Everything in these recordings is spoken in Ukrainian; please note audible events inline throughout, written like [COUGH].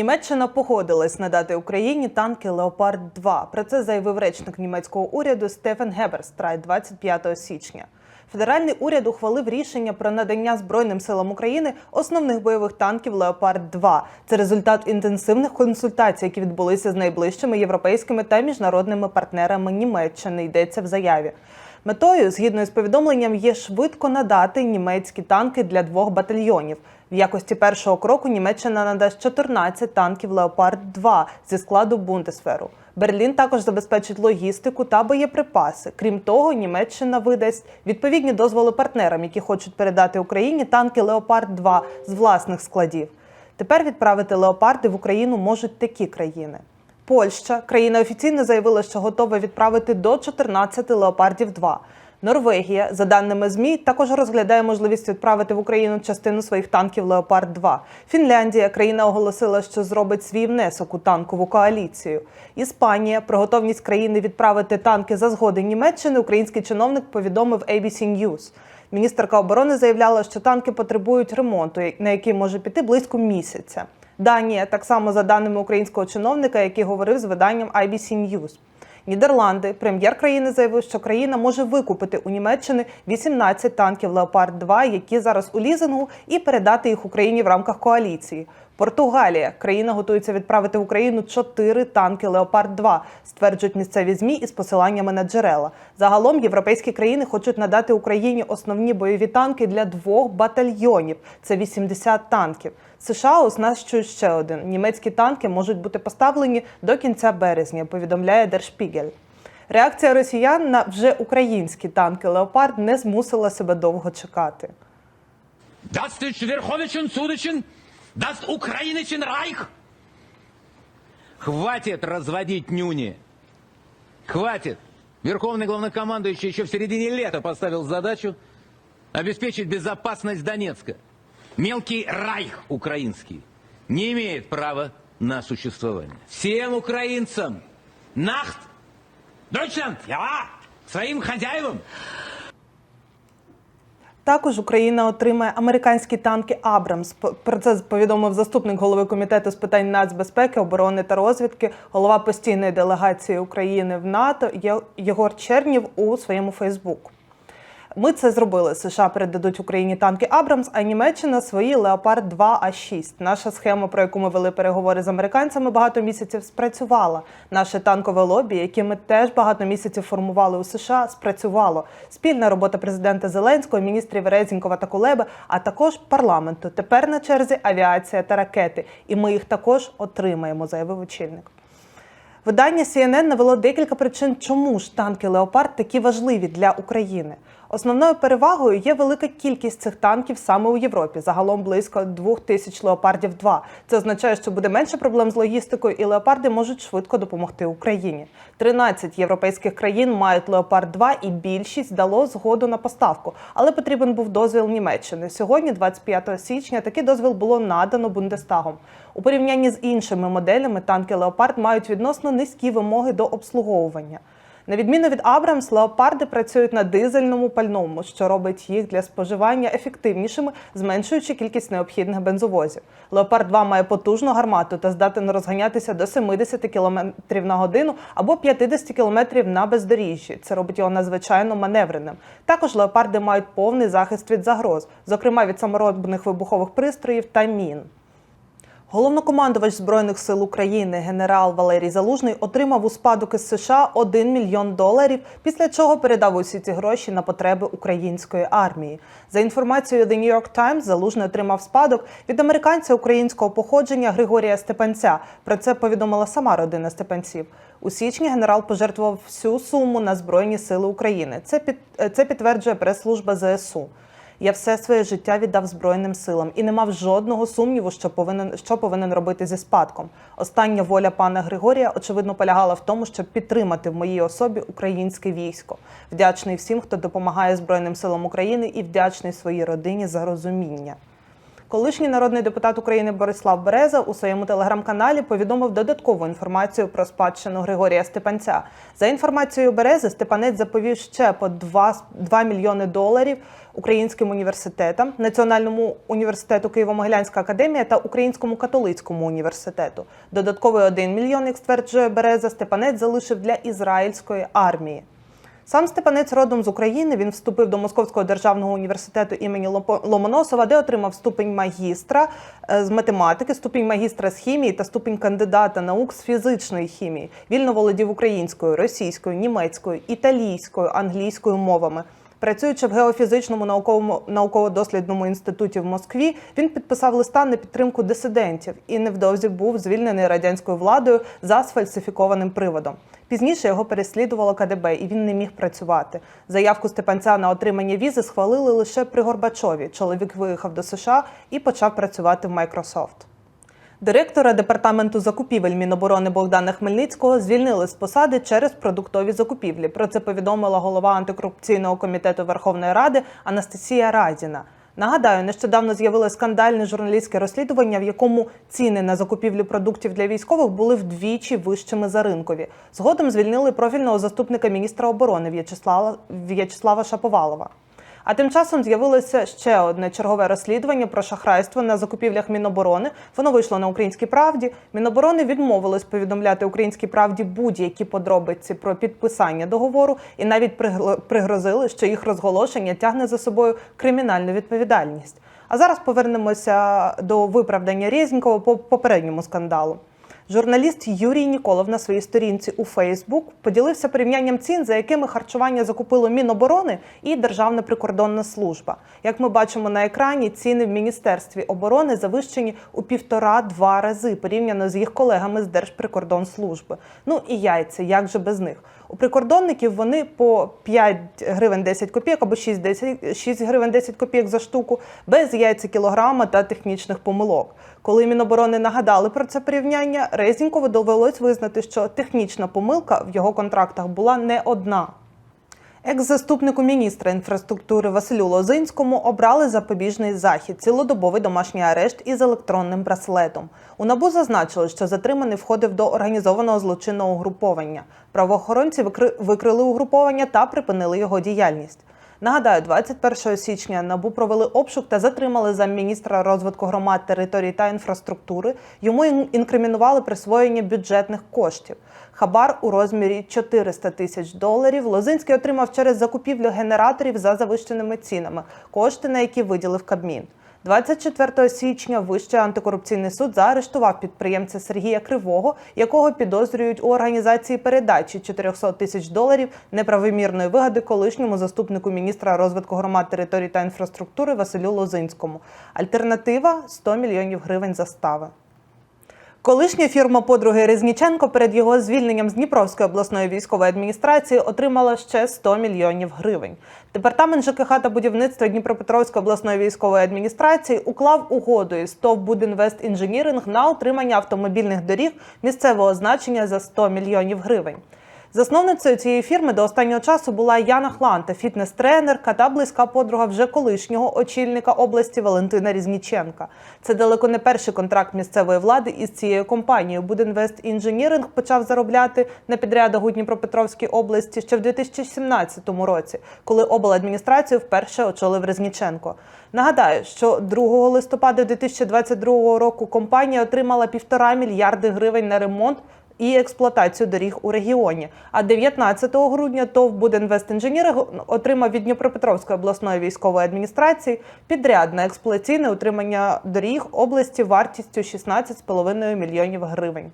Німеччина погодилась надати Україні танки Леопард 2 Про це заявив речник німецького уряду Стефан Геберстрайт 25 січня. Федеральний уряд ухвалив рішення про надання Збройним силам України основних бойових танків Леопард 2 Це результат інтенсивних консультацій, які відбулися з найближчими європейськими та міжнародними партнерами Німеччини. Йдеться в заяві. Метою, згідно з повідомленням, є швидко надати німецькі танки для двох батальйонів. В якості першого кроку Німеччина надасть 14 танків Леопард 2 зі складу Бундесферу. Берлін також забезпечить логістику та боєприпаси. Крім того, Німеччина видасть відповідні дозволи партнерам, які хочуть передати Україні танки Леопард 2 з власних складів. Тепер відправити леопарди в Україну можуть такі країни. Польща країна офіційно заявила, що готова відправити до 14 леопардів 2 Норвегія, за даними ЗМІ, також розглядає можливість відправити в Україну частину своїх танків Леопард 2 Фінляндія країна оголосила, що зробить свій внесок у танкову коаліцію. Іспанія про готовність країни відправити танки за згоди Німеччини. Український чиновник повідомив ABC News. Міністерка оборони заявляла, що танки потребують ремонту, на який може піти близько місяця. Данія, так само за даними українського чиновника, який говорив з виданням IBC News. Нідерланди, прем'єр країни заявив, що країна може викупити у Німеччини 18 танків Леопард 2 які зараз у лізингу, і передати їх Україні в рамках коаліції. Португалія країна готується відправити в Україну 4 танки Леопард 2 стверджують місцеві змі із посиланнями на джерела. Загалом європейські країни хочуть надати Україні основні бойові танки для двох батальйонів. Це 80 танків. США оснащують ще один. Німецькі танки можуть бути поставлені до кінця березня. Повідомляє Дершпігель. Реакція росіян на вже українські танки Леопард не змусила себе довго чекати. Das ist Верховичен, Судочен, das Райх. Хватит разводить нюни. Хватит. Верховный главнокомандующий еще в середине лета поставил задачу обеспечить безопасность Донецка. Мелкий райх украинский не имеет права на существование. Всем украинцам Нахт! Deutschland! Ja! Своим хозяевам! Також Україна отримає американські танки Абрамс. Про це повідомив заступник голови комітету з питань нацбезпеки, оборони та розвідки, голова постійної делегації України в НАТО Єгор Чернів у своєму Фейсбук. Ми це зробили. США передадуть Україні танки Абрамс, а Німеччина свої Леопард 2 а 6 Наша схема, про яку ми вели переговори з американцями багато місяців, спрацювала. Наше танкове лобі, яке ми теж багато місяців формували у США, спрацювало. Спільна робота президента Зеленського, міністрів Резінкова та Кулеби, а також парламенту. Тепер на черзі авіація та ракети, і ми їх також отримаємо, заявив очільник. Видання CNN навело декілька причин, чому ж танки Леопард такі важливі для України. Основною перевагою є велика кількість цих танків саме у Європі. Загалом близько двох тисяч леопардів 2 Це означає, що буде менше проблем з логістикою, і леопарди можуть швидко допомогти Україні. 13 європейських країн мають леопард 2 і більшість дало згоду на поставку, але потрібен був дозвіл Німеччини. Сьогодні, 25 січня, такий дозвіл було надано Бундестагом. У порівнянні з іншими моделями танки Леопард мають відносно низькі вимоги до обслуговування. На відміну від Абрамс, леопарди працюють на дизельному пальному, що робить їх для споживання ефективнішими, зменшуючи кількість необхідних бензовозів. Леопард 2 має потужну гармату та здатен розганятися до 70 км на годину або 50 км на бездоріжжі. Це робить його надзвичайно маневреним. Також леопарди мають повний захист від загроз, зокрема від саморобних вибухових пристроїв та мін. Головнокомандувач збройних сил України генерал Валерій Залужний отримав у спадок із США 1 мільйон доларів, після чого передав усі ці гроші на потреби української армії. За інформацією The New York Times, Залужний отримав спадок від американця українського походження Григорія Степанця. Про це повідомила сама родина Степанців. У січні генерал пожертвував всю суму на збройні сили України. Це під це підтверджує прес-служба ЗСУ. Я все своє життя віддав Збройним силам і не мав жодного сумніву, що повинен що повинен робити зі спадком. Остання воля пана Григорія, очевидно, полягала в тому, щоб підтримати в моїй особі українське військо. Вдячний всім, хто допомагає Збройним силам України, і вдячний своїй родині за розуміння. Колишній народний депутат України Борислав Береза у своєму телеграм-каналі повідомив додаткову інформацію про спадщину Григорія Степанця. За інформацією Берези, Степанець заповів ще по 2, 2 мільйони доларів українським університетам, Національному університету Києво-Могилянська академія та Українському католицькому університету. Додатковий 1 мільйон, як стверджує Береза, Степанець залишив для ізраїльської армії. Сам Степанець родом з України. Він вступив до Московського державного університету імені Ломоносова, де отримав ступень магістра е, з математики, ступінь магістра з хімії та ступінь кандидата наук з фізичної хімії. Вільно володів українською, російською, німецькою, італійською, англійською мовами. Працюючи в геофізичному науковому науково-дослідному інституті в Москві, він підписав листа на підтримку дисидентів і невдовзі був звільнений радянською владою за сфальсифікованим приводом. Пізніше його переслідувало КДБ, і він не міг працювати. Заявку Степанця на отримання візи схвалили лише при Горбачові. Чоловік виїхав до США і почав працювати в Microsoft. Директора департаменту закупівель Міноборони Богдана Хмельницького звільнили з посади через продуктові закупівлі. Про це повідомила голова антикорупційного комітету Верховної Ради Анастасія Радіна. Нагадаю, нещодавно з'явилось скандальне журналістське розслідування, в якому ціни на закупівлю продуктів для військових були вдвічі вищими за ринкові. Згодом звільнили профільного заступника міністра оборони В'ячеслава В'ячеслава Шаповалова. А тим часом з'явилося ще одне чергове розслідування про шахрайство на закупівлях Міноборони. Воно вийшло на українській правді. Міноборони відмовилось повідомляти українській правді будь-які подробиці про підписання договору і навіть пригрозили, що їх розголошення тягне за собою кримінальну відповідальність. А зараз повернемося до виправдання Резнікова по попередньому скандалу. Журналіст Юрій Ніколов на своїй сторінці у Фейсбук поділився порівнянням цін, за якими харчування закупило Міноборони і Державна прикордонна служба. Як ми бачимо на екрані, ціни в Міністерстві оборони завищені у півтора-два рази порівняно з їх колегами з Держприкордонслужби. Ну і яйця, як же без них? У прикордонників вони по 5 гривень 10 копійок або 6, 10, 6 гривень 10 копійок за штуку, без яйця кілограма та технічних помилок. Коли Міноборони нагадали про це порівняння, Резнікова довелось визнати, що технічна помилка в його контрактах була не одна. Екс-заступнику міністра інфраструктури Василю Лозинському обрали запобіжний захід, цілодобовий домашній арешт із електронним браслетом. У набу зазначили, що затриманий входив до організованого злочинного угруповання. Правоохоронці викри- викрили угруповання та припинили його діяльність. Нагадаю, 21 січня НАБУ провели обшук та затримали замміністра розвитку громад, територій та інфраструктури. Йому інкримінували присвоєння бюджетних коштів. Хабар у розмірі 400 тисяч доларів Лозинський отримав через закупівлю генераторів за завищеними цінами, кошти на які виділив Кабмін. 24 січня Вищий антикорупційний суд заарештував підприємця Сергія Кривого, якого підозрюють у організації передачі 400 тисяч доларів неправомірної вигоди колишньому заступнику міністра розвитку громад, територій та інфраструктури Василю Лозинському. Альтернатива 100 мільйонів гривень застави. Колишня фірма подруги Резніченко перед його звільненням з Дніпровської обласної військової адміністрації отримала ще 100 мільйонів гривень. Департамент ЖКХ та будівництва Дніпропетровської обласної військової адміністрації уклав угоду із ТОВ «Будінвест Інженіринг» на отримання автомобільних доріг місцевого значення за 100 мільйонів гривень. Засновницею цієї фірми до останнього часу була Яна Хланта, фітнес-тренерка та близька подруга вже колишнього очільника області Валентина Різніченка. Це далеко не перший контракт місцевої влади із цією компанією. Будинвест інженіринг почав заробляти на підрядах у Дніпропетровській області ще в 2017 році, коли обладміністрацію вперше очолив Резніченко. Нагадаю, що 2 листопада 2022 року компанія отримала півтора мільярди гривень на ремонт і експлуатацію доріг у регіоні. А 19 грудня ТОВ «Будінвестінженіринг» отримав від Дніпропетровської обласної військової адміністрації підряд на експлуатаційне утримання доріг області вартістю 16,5 мільйонів гривень.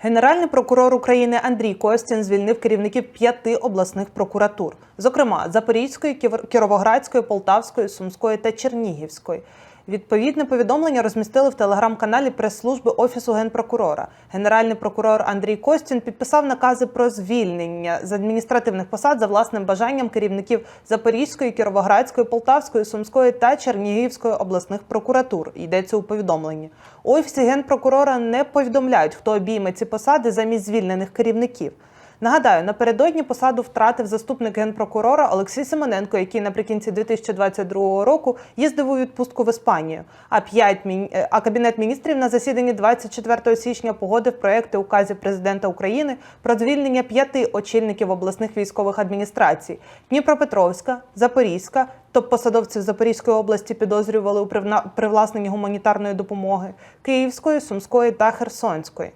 Генеральний прокурор України Андрій Костін звільнив керівників п'яти обласних прокуратур, зокрема Запорізької, Кіровоградської, Полтавської, Сумської та Чернігівської. Відповідне повідомлення розмістили в телеграм-каналі прес-служби Офісу генпрокурора. Генеральний прокурор Андрій Костін підписав накази про звільнення з адміністративних посад за власним бажанням керівників Запорізької, Кіровоградської, Полтавської, Сумської та Чернігівської обласних прокуратур. Йдеться у повідомленні. У офісі генпрокурора не повідомляють, хто обійме ці посади замість звільнених керівників. Нагадаю, напередодні посаду втратив заступник генпрокурора Олексій Семененко, який наприкінці 2022 року їздив у відпустку в Іспанію. А п'ять мін- е, а кабінет міністрів на засіданні 24 січня погодив проекти указів президента України про звільнення п'яти очільників обласних військових адміністрацій: Дніпропетровська, Запорізька. Топ-посадовців Запорізької області підозрювали у привна- привласненні гуманітарної допомоги Київської, Сумської та Херсонської.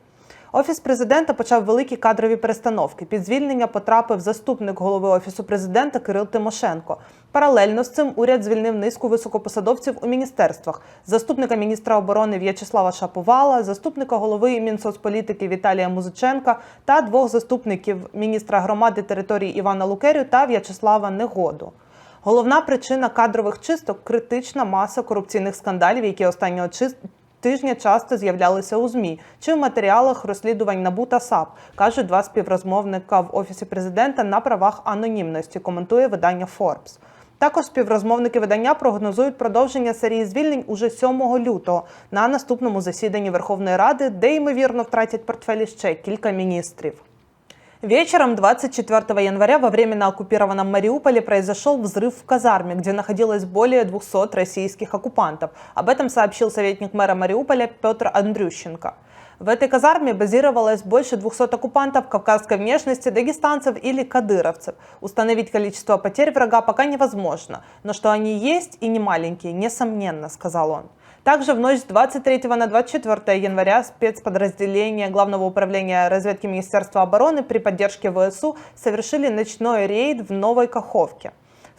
Офіс президента почав великі кадрові перестановки. Під звільнення потрапив заступник голови офісу президента Кирил Тимошенко. Паралельно з цим уряд звільнив низку високопосадовців у міністерствах: заступника міністра оборони В'ячеслава Шаповала, заступника голови Мінсоцполітики Віталія Музиченка та двох заступників міністра громади території Івана Лукерю та В'ячеслава Негоду. Головна причина кадрових чисток критична маса корупційних скандалів, які останнього тижня часто з'являлися у ЗМІ чи в матеріалах розслідувань НАБУ та САП, кажуть два співрозмовника в офісі президента на правах анонімності. Коментує видання Forbes. Також співрозмовники видання прогнозують продовження серії звільнень уже 7 лютого на наступному засіданні Верховної Ради, де ймовірно втратять портфелі ще кілька міністрів. Вечером 24 января во временно оккупированном Мариуполе произошел взрыв в казарме, где находилось более 200 российских оккупантов. Об этом сообщил советник мэра Мариуполя Петр Андрющенко. В этой казарме базировалось больше 200 оккупантов кавказской внешности, дагестанцев или кадыровцев. Установить количество потерь врага пока невозможно, но что они есть и не маленькие, несомненно, сказал он. Также в ночь с 23 на 24 января спецподразделения Главного управления разведки Министерства обороны при поддержке ВСУ совершили ночной рейд в Новой Каховке.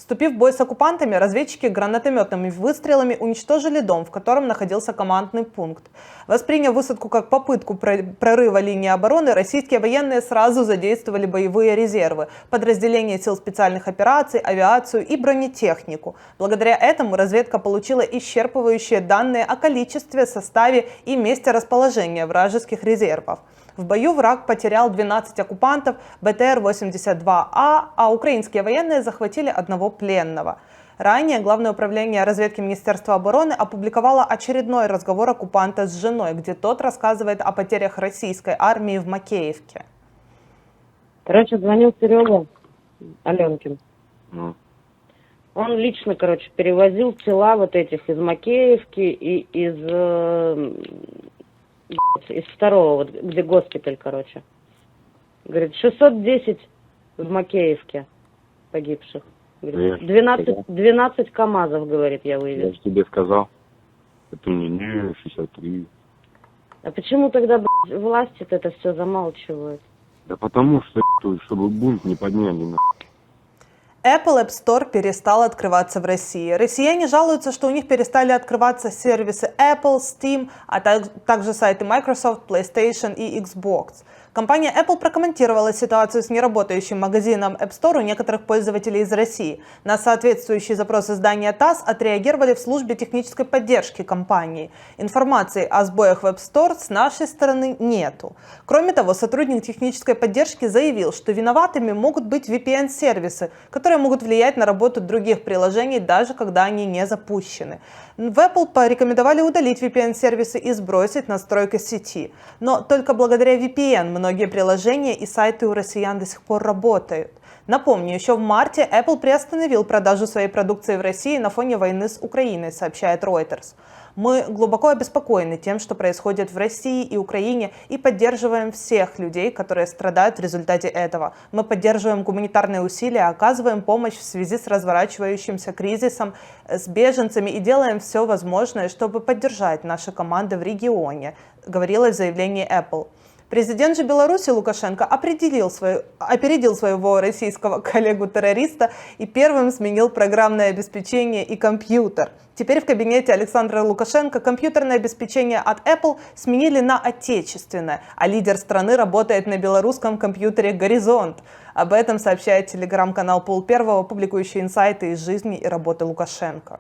Вступив в бой с оккупантами, разведчики гранатометными выстрелами уничтожили дом, в котором находился командный пункт. Восприняв высадку как попытку про- прорыва линии обороны, российские военные сразу задействовали боевые резервы, подразделения сил специальных операций, авиацию и бронетехнику. Благодаря этому разведка получила исчерпывающие данные о количестве, составе и месте расположения вражеских резервов. В бою враг потерял 12 оккупантов БТР-82А, а украинские военные захватили одного пленного. Ранее Главное управление разведки Министерства обороны опубликовало очередной разговор оккупанта с женой, где тот рассказывает о потерях российской армии в Макеевке. Короче, звонил Серега Аленкин. Ну, Он лично, короче, перевозил тела вот этих из Макеевки и из, э, из второго, вот, где госпиталь, короче. Говорит, 610 в Макеевке погибших. Говорит, Я 12, сказал. 12 КАМАЗов, говорит, я я вывез. же тебе сказал. Это мне не 63. А почему тогда, блядь, власти это все замалчивают? Да потому что, то, чтобы бунт не подняли. на. Apple App Store перестал открываться в России. Россияне жалуются, что у них перестали открываться сервисы Apple, Steam, а так- также сайты Microsoft, PlayStation и Xbox. Компания Apple прокомментировала ситуацию с неработающим магазином App Store у некоторых пользователей из России. На соответствующий запрос издания ТАСС отреагировали в службе технической поддержки компании. Информации о сбоях в App Store с нашей стороны нету. Кроме того, сотрудник технической поддержки заявил, что виноватыми могут быть VPN-сервисы, которые могут влиять на работу других приложений, даже когда они не запущены. В Apple порекомендовали удалить VPN-сервисы и сбросить настройки сети. Но только благодаря VPN многие приложения и сайты у россиян до сих пор работают. Напомню, еще в марте Apple приостановил продажу своей продукции в России на фоне войны с Украиной, сообщает Reuters. Мы глубоко обеспокоены тем, что происходит в России и Украине, и поддерживаем всех людей, которые страдают в результате этого. Мы поддерживаем гуманитарные усилия, оказываем помощь в связи с разворачивающимся кризисом, э, с беженцами и делаем все возможное, чтобы поддержать наши команды в регионе, говорилось в заявлении Apple. Президент же Беларуси Лукашенко определил свою, опередил своего российского [LAUGHS] коллегу-террориста и первым сменил программное обеспечение и компьютер. Теперь в кабинете Александра Лукашенко компьютерное обеспечение от Apple сменили на отечественное, а лидер страны работает на белорусском компьютере «Горизонт». Об этом сообщает телеграм-канал Пол Первого, публикующий инсайты из жизни и работы Лукашенко.